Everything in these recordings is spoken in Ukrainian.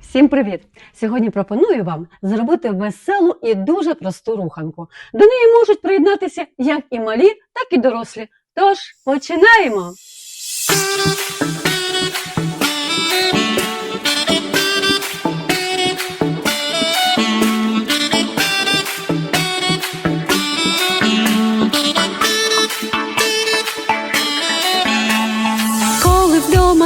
Всім привіт! Сьогодні пропоную вам зробити веселу і дуже просту руханку. До неї можуть приєднатися як і малі, так і дорослі. Тож починаємо!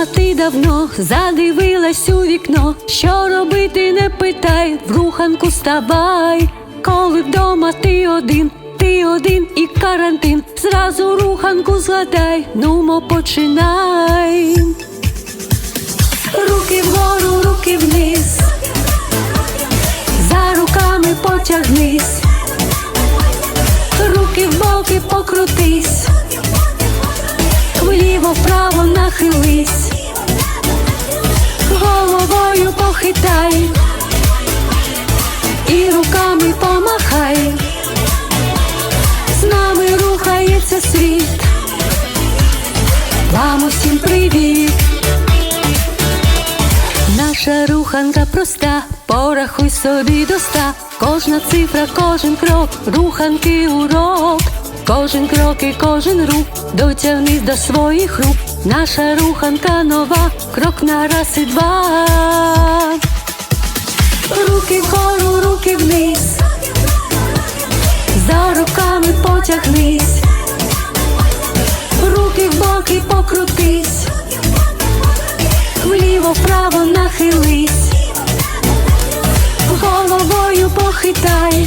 Ти давно задивилась у вікно, що робити не питай, в руханку ставай. Коли вдома ти один, ти один і карантин, зразу руханку згадай, нумо починай. Руки вгору, руки вниз, за руками потягнись, руки в боки покрутись. Вліво вправо нахились, рухається світ. Вам усім привіт! Наша руханка проста, порахуй собі до ста. Кожна цифра, кожен крок, руханки урок. Кожен крок і кожен рух дотягнись до своїх рук. Наша руханка нова, крок на раз і два. Руки вгору, руки вниз. За руками потягнись. Руки в боки покрутись. Вліво вправо нахились, головою похитай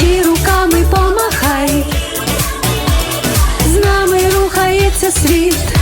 і руками помахай, з нами рухається світ.